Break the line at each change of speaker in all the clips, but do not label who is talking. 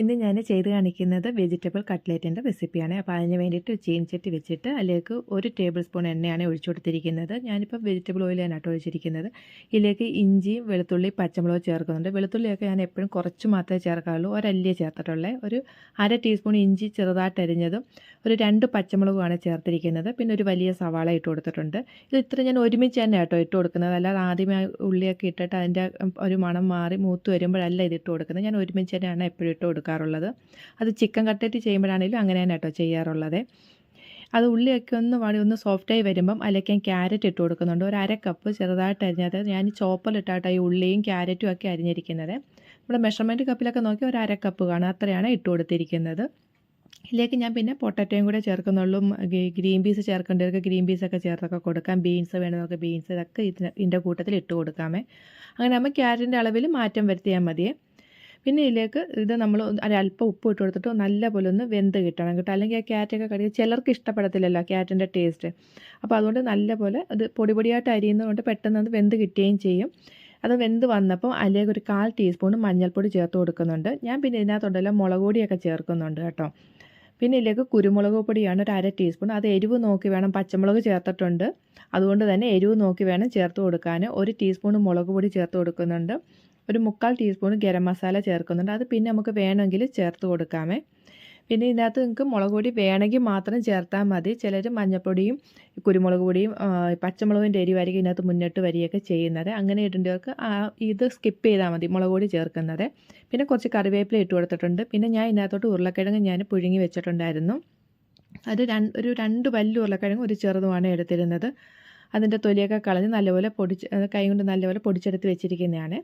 ഇന്ന് ഞാൻ ചെയ്ത് കാണിക്കുന്നത് വെജിറ്റബിൾ കട്ട്ലേറ്റിന്റെ റെസിപ്പിയാണ്. അപ്പോൾ അതിന് വേണ്ടിയിട്ട് ചീൻചട്ടി വെച്ചിട്ട് അതിലേക്ക് ഒരു ടേബിൾ സ്പൂൺ എണ്ണയാണ് ഒഴിച്ചു കൊടുത്തിരിക്കുന്നത്. ഞാനിപ്പോൾ വെജിറ്റബിൾ ഓയിലാണ് കേട്ടോ ഒഴിച്ചിരിക്കുന്നത്. ഇതിലേക്ക് ഇഞ്ചിയും വെളുത്തുള്ളി പച്ചമുളക് ചേർക്കുന്നുണ്ട്. വെളുത്തുള്ളിയൊക്കെ ഞാൻ എപ്പോഴും കുറച്ച് മാത്രമേ ചേർക്കാറുള്ളൂ. ഒരല്ലിയെ ചേർത്തിട്ടുള്ളേ. ഒരു അര ടീസ്പൂൺ ഇഞ്ചി ചെറുതായിട്ട് അരിഞ്ഞതും ഒരു രണ്ട് പച്ചമുളകുമാണ് ചേർത്തിരിക്കുന്നത്. പിന്നെ ഒരു വലിയ സവാള ഇട്ട് കൊടുത്തിട്ടുണ്ട്. ഇത് ഇത്ര ഞാൻ ഒരുമിച്ച് തന്നെ കേട്ടോ ഇട്ട് കൊടുക്കുന്നത്. അല്ലാതെ ആദ്യമേ ഉള്ളിയൊക്കെ ഇട്ടിട്ട് അതിന്റെ ഒരു മണം മാറി മൂത്ത് വരുമ്പോഴല്ല ഇത് ഇട്ട് കൊടുക്കുന്നത്. ഞാൻ ഒരുമിച്ച് തന്നെയാണ് എപ്പോഴും ഇട്ട് കൊടുക്കാറുള്ളത് അത് ചിക്കൻ കട്ട്ലറ്റ് ചെയ്യുമ്പോഴാണെങ്കിലും അങ്ങനെ തന്നെ കേട്ടോ ചെയ്യാറുള്ളത്. അത് ഉള്ളിയൊക്കെ ഒന്ന് വാടി ഒന്ന് സോഫ്റ്റായി വരുമ്പം അതിലേക്ക് ഞാൻ ക്യാരറ്റ് ഇട്ട് കൊടുക്കുന്നുണ്ട്. ഒരു അര കപ്പ് ചെറുതായിട്ട് അരിഞ്ഞത്. ഞാൻ ചോപ്പലിട്ടാട്ടോ ഈ ഉള്ളിയും ക്യാരറ്റും ഒക്കെ അരിഞ്ഞിരിക്കുന്നത്. നമ്മുടെ മെഷർമെന്റ് കപ്പിലൊക്കെ നോക്കി ഒരു അര കപ്പ് കാണും. അത്രയാണ് ഇട്ട് കൊടുത്തിരിക്കുന്നത്. ഇതിലേക്ക് ഞാൻ പിന്നെ പൊട്ടറ്റോയും കൂടെ ചേർക്കുന്നുള്ളൂ. ഗ്രീൻ പീസ് ചേർക്കേണ്ടവർക്ക് ഗ്രീൻ പീസൊക്കെ ചേർത്തൊക്കെ കൊടുക്കാം. ബീൻസ് വേണമെന്നൊക്കെ ബീൻസ് ഇതൊക്കെ ഇതിന്റെ കൂട്ടത്തിൽ ഇട്ട് കൊടുക്കാമേ. അങ്ങനെ നമ്മൾ ക്യാരറ്റിന്റെ അളവിൽ മാറ്റം വരുത്തിയാൽ മതിയേ. പിന്നെ ഇതിലേക്ക് ഇത് നമ്മൾ ഒരല്പം ഉപ്പ് ഇട്ട് കൊടുത്തിട്ട് നല്ലപോലെ ഒന്ന് വെന്ത് കിട്ടണം കേട്ടോ. അല്ലെങ്കിൽ ആ ക്യാറ്റൊക്കെ കടി ചിലർക്ക് ഇഷ്ടപ്പെടത്തില്ലല്ലോ ക്യാറ്റിന്റെ ടേസ്റ്റ്. അപ്പോൾ അതുകൊണ്ട് നല്ലപോലെ അത് പൊടി പൊടിയായിട്ട് അരിയുന്നതുകൊണ്ട് പെട്ടെന്ന് അത് വെന്ത് കിട്ടുകയും ചെയ്യും. അത് വെന്ത് വന്നപ്പോൾ അതിലേക്ക് ഒരു കാൽ ടീസ്പൂൺ മഞ്ഞൾപ്പൊടി ചേർത്ത് കൊടുക്കുന്നുണ്ട്. ഞാൻ പിന്നെ ഇതിനകത്തുണ്ടല്ലോ മുളക് പൊടിയൊക്കെ ചേർക്കുന്നുണ്ട് കേട്ടോ. പിന്നെ ഇതിലേക്ക് കുരുമുളക് പൊടിയാണ് ഒരു അര ടീസ്പൂൺ. അത് എരിവ് നോക്കി വേണം പച്ചമുളക് ചേർത്തിട്ടുണ്ട്. അതുകൊണ്ട് തന്നെ എരിവ് നോക്കി വേണം ചേർത്ത് കൊടുക്കാൻ. ഒരു ടീസ്പൂൺ മുളക് പൊടി ചേർത്ത് കൊടുക്കുന്നുണ്ട്. ഒരു മുക്കാൽ ടീസ്പൂൺ ഗരം മസാല ചേർക്കുന്നുണ്ട്. അത് പിന്നെ നമുക്ക് വേണമെങ്കിൽ ചേർത്ത് കൊടുക്കാമേ. പിന്നെ ഇതിനകത്ത് നിങ്ങൾക്ക് മുളക് പൊടി വേണമെങ്കിൽ മാത്രം ചേർത്താൽ മതി. ചിലർ മഞ്ഞൾപ്പൊടിയും കുരുമുളക് പൊടിയും പച്ചമുളകിന്റെ എരിവായിരിക്കും ഇതിനകത്ത് മുന്നിട്ട് വരികയൊക്കെ ചെയ്യുന്നത്. അങ്ങനെ ഇടേണ്ടവർക്ക് ഇത് സ്കിപ്പ് ചെയ്താൽ മതി മുളക് പൊടി ചേർക്കുന്നത്. പിന്നെ കുറച്ച് കറിവേപ്പില ഇട്ട് കൊടുത്തിട്ടുണ്ട്. പിന്നെ ഞാൻ ഇതിനകത്തോട്ട് ഉരുളക്കിഴങ്ങ് ഞാൻ പുഴുങ്ങി വെച്ചിട്ടുണ്ടായിരുന്നു. അത് രണ്ട് ഒരു രണ്ട് വലിയ ഉരുളക്കിഴങ്ങ് ഒരു ചെറുതുമാണ് എടുത്തിരുന്നത്. അതിന്റെ തൊലിയൊക്കെ കളഞ്ഞ് നല്ലപോലെ പൊടിച്ച് കൈ കൊണ്ട് നല്ലപോലെ പൊടിച്ചെടുത്ത് വെച്ചിരിക്കുന്നതാണ്.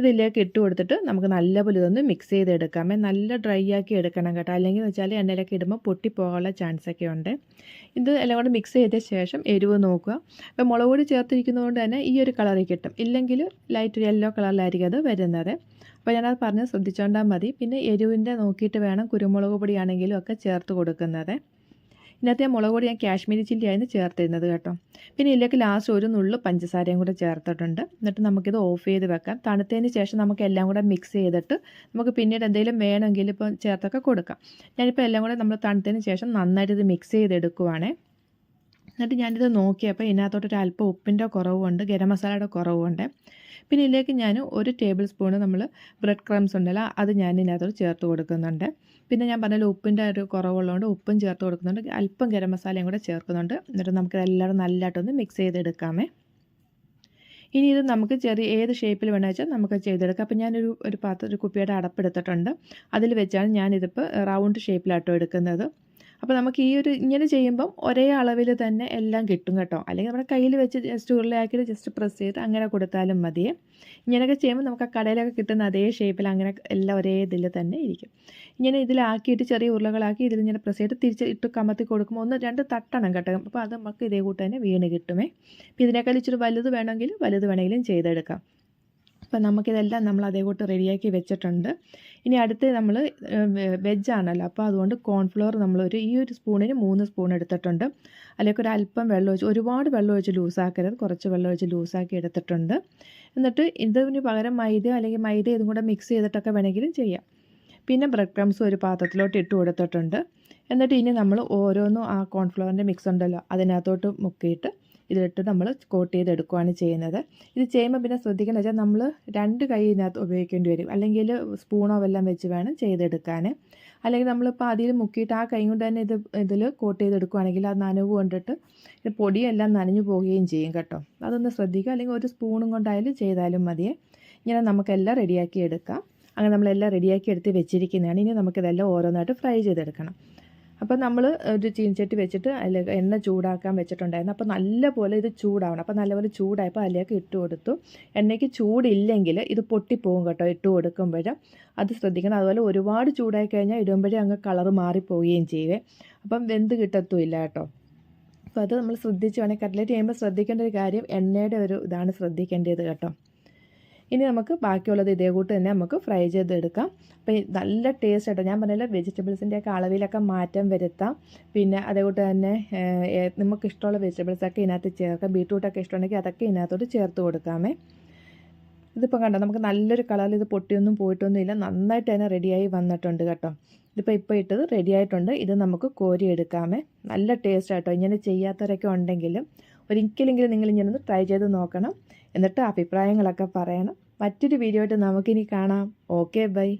ഇതിലേക്ക് ഇട്ട് കൊടുത്തിട്ട് നമുക്ക് നല്ലപോലെ ഇതൊന്ന് മിക്സ് ചെയ്തെടുക്കാമേ നല്ല ഡ്രൈ ആക്കി എടുക്കണം കേട്ടോ. അല്ലെങ്കിൽ വെച്ചാൽ എണ്ണയിലൊക്കെ ഇടുമ്പോൾ പൊട്ടിപ്പോകാനുള്ള ചാൻസ് ഒക്കെ ഉണ്ട്. ഇത് എല്ലാം കൂടെ മിക്സ് ചെയ്ത ശേഷം എരിവ് നോക്കുക. അപ്പോൾ മുളക് പൊടി ചേർത്തിരിക്കുന്നതുകൊണ്ട് തന്നെ ഈ ഒരു കളറിൽ കിട്ടും. ഇല്ലെങ്കിൽ ലൈറ്റ് യെല്ലോ കളറിലായിരിക്കും അത് വരുന്നത്. അപ്പോൾ ഞാനത് പറഞ്ഞ് ശ്രദ്ധിച്ചോണ്ടാൽ മതി. പിന്നെ എരിവിന്റെ നോക്കിയിട്ട് വേണം കുരുമുളക് പൊടിയാണെങ്കിലും ഒക്കെ ചേർത്ത് കൊടുക്കുന്നത്. ഇതിനകത്ത് ഞാൻ മുളക് പൊടി ഞാൻ കാശ്മീരി ചില്ലിയായിരുന്നു ചേർത്തിരുന്നത് കേട്ടോ. പിന്നെ ഇതിലേക്ക് ലാസ്റ്റ് ഒരു നുള്ളു പഞ്ചസാരയും കൂടെ ചേർത്തിട്ടുണ്ട്. എന്നിട്ട് നമുക്കിത് ഓഫ് ചെയ്ത് വെക്കാം. തണുത്തതിന് ശേഷം നമുക്ക് എല്ലാം കൂടെ മിക്സ് ചെയ്തിട്ട് നമുക്ക് പിന്നീട് എന്തെങ്കിലും വേണമെങ്കിൽ ഇപ്പോൾ ചേർത്തൊക്കെ കൊടുക്കാം. ഞാനിപ്പോൾ എല്ലാം കൂടെ നമ്മൾ തണുത്തതിന് ശേഷം നന്നായിട്ട് ഇത് മിക്സ് ചെയ്തെടുക്കുവാണേ. എന്നിട്ട് ഞാനിത് നോക്കിയപ്പോൾ ഇതിനകത്തോട്ടൊരു അല്പം ഉപ്പിന്റെ കുറവുണ്ട് ഗരം മസാലയുടെ കുറവുണ്ട്. പിന്നെ ഇതിലേക്ക് ഞാൻ ഒരു ടേബിൾ സ്പൂണ് നമ്മൾ ബ്രെഡ് ക്രംസ് ഉണ്ടല്ലോ അത് ഞാൻ ഇതിനകത്തോട് ചേർത്ത് കൊടുക്കുന്നുണ്ട്. പിന്നെ ഞാൻ പറഞ്ഞാൽ ഉപ്പിന്റെ ഒരു കുറവുള്ളതുകൊണ്ട് ഉപ്പും ചേർത്ത് കൊടുക്കുന്നുണ്ട് അല്പം ഗരം മസാലയും കൂടെ ചേർക്കുന്നുണ്ട്. എന്നിട്ട് നമുക്ക് എല്ലാവരും നല്ലതായിട്ടൊന്ന് മിക്സ് ചെയ്തെടുക്കാമേ. ഇനി ഇത് നമുക്ക് ചെറിയ ഏത് ഷേപ്പിൽ വേണമെന്ന് വെച്ചാൽ നമുക്ക് ചെയ്തെടുക്കാം. അപ്പോൾ ഞാനൊരു ഒരു പാത്രം ഒരു കുപ്പിയുടെ അടപ്പെടുത്തിട്ടുണ്ട് അതിൽ വെച്ചാണ് ഞാനിതിപ്പോൾ റൗണ്ട് ഷേപ്പിലാട്ടോ എടുക്കുന്നത്. അപ്പോൾ നമുക്ക് ഈ ഒരു ഇങ്ങനെ ചെയ്യുമ്പം ഒരേ അളവിൽ തന്നെ എല്ലാം കിട്ടും കേട്ടോ. അല്ലെങ്കിൽ നമ്മുടെ കയ്യിൽ വെച്ച് ജസ്റ്റ് ഉരുളയാക്കിയിട്ട് ജസ്റ്റ് പ്രസ് ചെയ്ത് അങ്ങനെ കൊടുത്താലും മതി. ഇങ്ങനെയൊക്കെ ചെയ്യുമ്പോൾ നമുക്ക് ആ കടയിലൊക്കെ കിട്ടുന്ന അതേ ഷേപ്പിൽ അങ്ങനെ എല്ലാം ഒരേ ഇതിൽ തന്നെ ഇരിക്കും. ഇങ്ങനെ ഇതിലാക്കിയിട്ട് ചെറിയ ഉരുളകളാക്കി ഇതിൽ ഇങ്ങനെ പ്രസ് ചെയ്ത് തിരിച്ച് ഇട്ട് കമത്തി കൊടുക്കുമ്പോൾ ഒന്ന് രണ്ട് തട്ടണം കേട്ടോ. അപ്പോൾ അത് നമുക്ക് ഇതേ കൂട്ട് തന്നെ വീണ് കിട്ടുമേ. അപ്പോൾ ഇതിനേക്കാൾ ഇച്ചിരി വലുത് വേണമെങ്കിൽ വലുത് വേണമെങ്കിലും ചെയ്തെടുക്കാം. അപ്പം നമുക്കിതെല്ലാം നമ്മൾ അതേ കൂട്ട് റെഡിയാക്കി വെച്ചിട്ടുണ്ട്. ഇനി അടുത്ത് നമ്മൾ വെജാണല്ലോ. അപ്പോൾ അതുകൊണ്ട് കോൺഫ്ലോർ ഒരു ഈ ഒരു സ്പൂണിന് മൂന്ന് സ്പൂൺ എടുത്തിട്ടുണ്ട്. അല്ലെങ്കിൽ ഒരു അല്പം വെള്ളം ഒഴിച്ച് ഒരുപാട് വെള്ളം ഒഴിച്ച് ലൂസാക്കരുത്. കുറച്ച് വെള്ളം ഒഴിച്ച് ലൂസാക്കി എടുത്തിട്ടുണ്ട്. എന്നിട്ട് ഇതിന് പകരം മൈദ അല്ലെങ്കിൽ മൈദ ഇതും കൂടെ മിക്സ് ചെയ്തിട്ടൊക്കെ വേണമെങ്കിലും ചെയ്യാം. പിന്നെ ബ്രെഡ് ക്രംസ് ഒരു പാത്രത്തിലോട്ട് ഇട്ട് കൊടുത്തിട്ടുണ്ട്. എന്നിട്ട് ഇനി നമ്മൾ ഓരോന്നും ആ കോൺഫ്ലവറിന്റെ മിക്സ് ഉണ്ടല്ലോ അതിനകത്തോട്ട് മുക്കിയിട്ട് ഇതിലിട്ട് നമ്മൾ കോട്ട് ചെയ്തെടുക്കുകയാണ് ചെയ്യുന്നത്. ഇത് ചെയ്യുമ്പോൾ പിന്നെ ശ്രദ്ധിക്കേണ്ട വെച്ചാൽ നമ്മൾ രണ്ട് കൈ ഇതിനകത്ത് ഉപയോഗിക്കേണ്ടി വരും. അല്ലെങ്കിൽ സ്പൂണോ വല്ലതും വെച്ച് വേണം ചെയ്തെടുക്കാൻ. അല്ലെങ്കിൽ നമ്മളിപ്പോൾ അതിൽ മുക്കിയിട്ട് ആ കൈ കൊണ്ട് തന്നെ ഇത് ഇതിൽ കോട്ട് ചെയ്തെടുക്കുകയാണെങ്കിൽ ആ നനവ് കൊണ്ടിട്ട് ഇത് പൊടിയെല്ലാം നനഞ്ഞു പോവുകയും ചെയ്യും കേട്ടോ. അതൊന്ന് ശ്രദ്ധിക്കുക. അല്ലെങ്കിൽ ഒരു സ്പൂണും കൊണ്ടായാലും ചെയ്താലും മതിയേ ഇങ്ങനെ നമുക്കെല്ലാം റെഡിയാക്കി എടുക്കാം. അങ്ങനെ നമ്മളെല്ലാം റെഡിയാക്കി എടുത്ത് വെച്ചിരിക്കുന്നതാണ്. ഇനി നമുക്കിതെല്ലാം ഓരോന്നായിട്ട് ഫ്രൈ ചെയ്തെടുക്കണം. അപ്പോൾ നമ്മൾ ഒരു ചീനച്ചട്ടി വെച്ചിട്ട് അതിൽ എണ്ണ ചൂടാക്കാൻ വെച്ചിട്ടുണ്ടായിരുന്നു. അപ്പോൾ നല്ലപോലെ ഇത് ചൂടാവണം. അപ്പോൾ നല്ലപോലെ ചൂടായപ്പോൾ അതിലേക്ക് ഇട്ട് കൊടുത്തു. എണ്ണയ്ക്ക് ചൂടില്ലെങ്കിൽ ഇത് പൊട്ടിപ്പോകും കേട്ടോ ഇട്ട് കൊടുക്കുമ്പോൾ അത് ശ്രദ്ധിക്കണം. അതുപോലെ ഒരുപാട് ചൂടായി കഴിഞ്ഞാൽ ഇടുമ്പോഴേ അങ്ങ് കളർ മാറിപ്പോവുകയും ചെയ്യുവേ അപ്പം വെന്ത് കിട്ടത്തുമില്ല കേട്ടോ. അപ്പോൾ അത് നമ്മൾ ശ്രദ്ധിച്ച് വേണമെങ്കിൽ കട്ട്ലറ്റ് ചെയ്യുമ്പോൾ ശ്രദ്ധിക്കേണ്ട ഒരു കാര്യം എണ്ണയുടെ ഒരു ഇതാണ് ശ്രദ്ധിക്കേണ്ടത് കേട്ടോ. ഇനി നമുക്ക് ബാക്കിയുള്ളത് ഇതേ കൂട്ട് തന്നെ നമുക്ക് ഫ്രൈ ചെയ്തെടുക്കാം. അപ്പോൾ നല്ല ടേസ്റ്റ് ആയിട്ട് ഞാൻ പറഞ്ഞില്ല വെജിറ്റബിൾസിന്റെയൊക്കെ അളവിലൊക്കെ മാറ്റം വരുത്താം. പിന്നെ അതേകൂട്ട് തന്നെ നമുക്ക് ഇഷ്ടമുള്ള വെജിറ്റബിൾസൊക്കെ ഇതിനകത്ത് ചേർക്കാം. ബീട്രൂട്ടൊക്കെ ഇഷ്ടമുണ്ടെങ്കിൽ അതൊക്കെ ഇതിനകത്തോട്ട് ചേർത്ത് കൊടുക്കാമേ. ഇതിപ്പോൾ കണ്ടോ നമുക്ക് നല്ലൊരു കളറിൽ ഇത് പൊട്ടിയൊന്നും പോയിട്ടൊന്നുമില്ല. നന്നായിട്ട് തന്നെ റെഡിയായി വന്നിട്ടുണ്ട് കേട്ടോ. ഇതിപ്പോൾ ഇപ്പോൾ ഇട്ടത് റെഡി ആയിട്ടുണ്ട്. ഇത് നമുക്ക് കോരി എടുക്കാമേ നല്ല ടേസ്റ്റ് ആട്ടോ. ഇങ്ങനെ ചെയ്യാത്തവരൊക്കെ ഉണ്ടെങ്കിലും ഒരിക്കലെങ്കിലും നിങ്ങൾ ഇങ്ങനെ ഒന്ന് ട്രൈ ചെയ്ത് നോക്കണം. എന്നിട്ട് അഭിപ്രായങ്ങളൊക്കെ പറയണം. മറ്റൊരു വീഡിയോ ആയിട്ട് നമുക്കിനി കാണാം. Okay bye